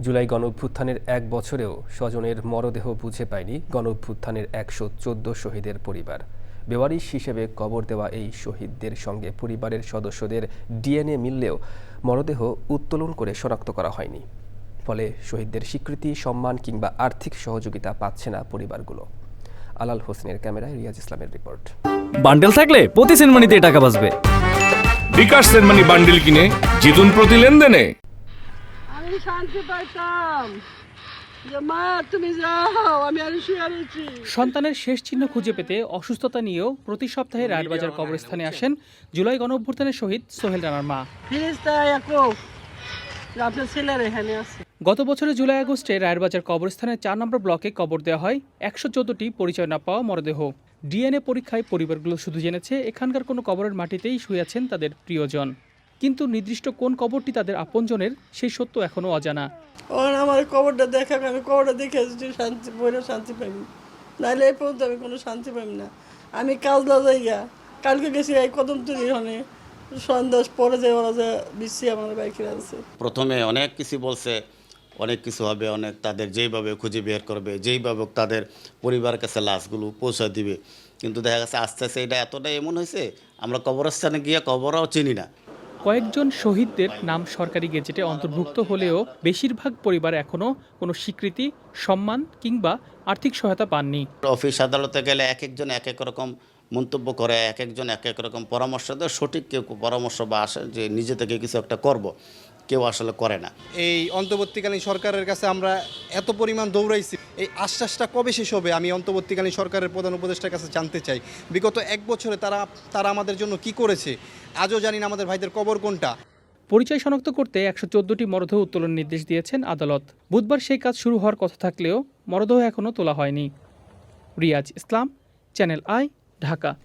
জুলাই গণঅভ্যুত্থানের এক বছরেও স্বজনের মরদেহ বুঝে পায়নি গণঅভ্যুত্থানের একশো চোদ্দ শহীদের পরিবার। বেওয়ারিশ হিসেবে কবর দেওয়া এই শহীদদের সঙ্গে পরিবারের সদস্যদের ডিএনএ মিললেও মরদেহ উত্তোলন করে শনাক্ত করা হয়নি। ফলে শহীদদের স্বীকৃতি সম্মান কিংবা আর্থিক সহযোগিতা পাচ্ছে না পরিবারগুলো। আলাল হোসেনের ক্যামেরায় রিয়াজ ইসলামের রিপোর্ট। বান্ডেল থাকলে প্রতি সেনমানিতে টাকা বাঁচবে। বিকাশ সেনমানি বান্ডেল কিনে জিতুন প্রতি লেনদেনে। আমি শান্তি পাইতাম। মা তুমি যাও আমি আর শুয়ে রয়েছি। সন্তানের শেষ চিহ্ন খুঁজে পেতে অসুস্থতা নিয়েও প্রতি সপ্তাহে রায়েরবাজার কবরস্থানে আসেন জুলাই গণঅভ্যুত্থানের শহীদ সোহেল রানার মা। ফিরিস্তা একো যে আপনার ছেলের এখানে আছে। গত বছরের জুলাই আগস্টে রায়েরবাজার কবরস্থানের চার নম্বর ব্লকে কবর দেওয়া হয়। একশো চোদ্দটি পরিচয় না পাওয়া মরদেহ। ডিএনএ পরীক্ষায় পরিবারগুলো শুধু জেনেছে এখানকার কোনো কবরের মাটিতেই শুয়ে আছেন তাদের প্রিয়জন। কিন্তু নির্দিষ্ট কোন কবরটি তাদের আপনজনের সেই সত্য এখনও অজানা। ওর আমার কবরটা দেখা আমি কবরটা দেখে যদি শান্তি বইলে শান্তি পাইনি নাহলে এই পর্যন্ত আমি কোনো শান্তি পাইনি না। আমি কাল কাজলা যাইয়া কালকে গেছি এই কদম তুলি হনে। সন্ধ্যা পরে যাই ওরা যে বিশ্বে আমার বাইকে আছে প্রথমে অনেক কিছু বলছে অনেক কিছু হবে অনেক তাদের যেইভাবে খুঁজে বের করবে যেইভাবে তাদের পরিবার কাছে লাশগুলো পৌঁছে দিবে। কিন্তু দেখা গেছে আস্তে আস্তে এটা এতটাই এমন হয়েছে আমরা কবরস্থানে গিয়ে কবরও চিনি না। কয়েকজন শহীদদের নাম সরকারি গেজেটে অন্তর্ভুক্ত হলেও বেশিরভাগ পরিবার এখনও কোনো স্বীকৃতি, সম্মান কিংবা আর্থিক সহায়তা পাননি। অফিস আদালতে গেলে এক একজন এক এক রকম মন্তব্য করে এক একজন এক এক রকম পরামর্শ দেয়। সঠিক কেউ পরামর্শ বা আসে যে নিজে থেকে কিছু একটা করব। কেউ আসলে করে না। এই অন্তর্বর্তীকালীন সরকারের কাছে আমরা এত পরিমাণ দৌড়াইছি। এই আশ্বাসটা কবে শেষ হবে আমি অন্তর্বর্তীকালীন সরকারের প্রধান উপদেষ্টার কাছে জানতে চাই। বিগত এক বছরে তারা তারা আমাদের জন্য কি করেছে? আজও জানি না আমাদের ভাইদের কবর কোনটা। পরিচয় শনাক্ত করতে একশো চোদ্দটি মরদেহ উত্তোলন নির্দেশ দিয়েছেন আদালত। বুধবার সেই কাজ শুরু হওয়ার কথা থাকলেও মরদেহ এখনও তোলা হয়নি। Riaz Islam channel I Dhaka.